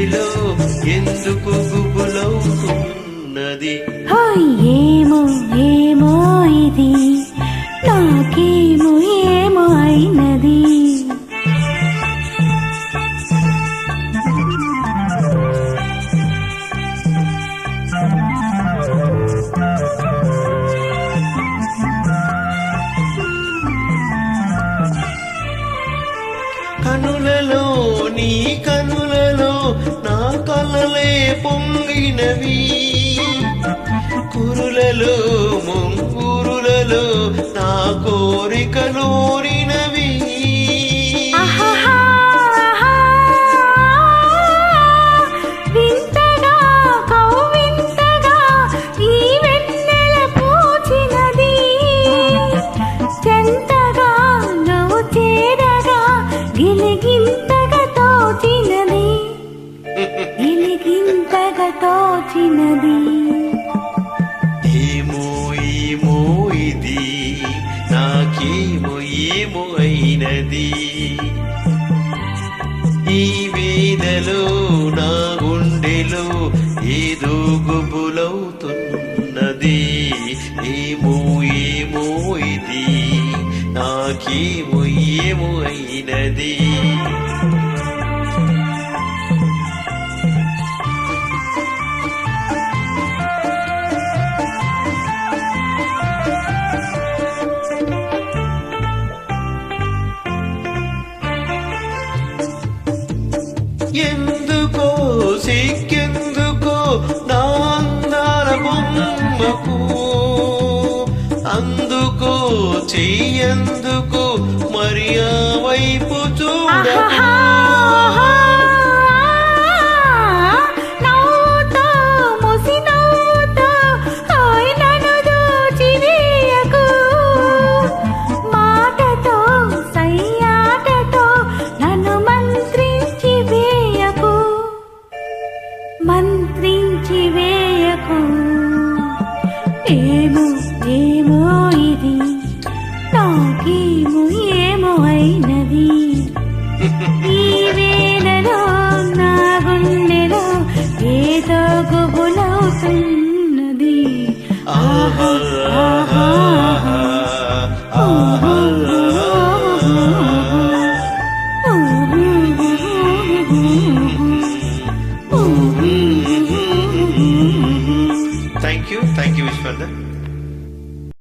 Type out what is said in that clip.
గుండెలో ఎందుకు గుబులవుతున్నది? ఏమో ఏమో ఇది? నాకేమో ఏమో అయినది? కనులలో నీ పొంగినవి. కురులలో ముంగురులలో నా కోరికలు తోచినది ఏమో ఏమో ఇది నాకేమో ఏమో అయినది. ఈ వేదలో నా గుండెలో ఏదో గుబులవుతున్నది. ఏమో ఏమో ఇది నాకేమో ఏమో అయినది. ఎందుకో సిగ్గెందుకో నా అందాల బొమ్మకు అందుకో చెయ్యందుకు మరి ఆ వైపు చూడకు. తగుబులవుతున్నది ఆహా ఆహా thank you thank you Vishwardhan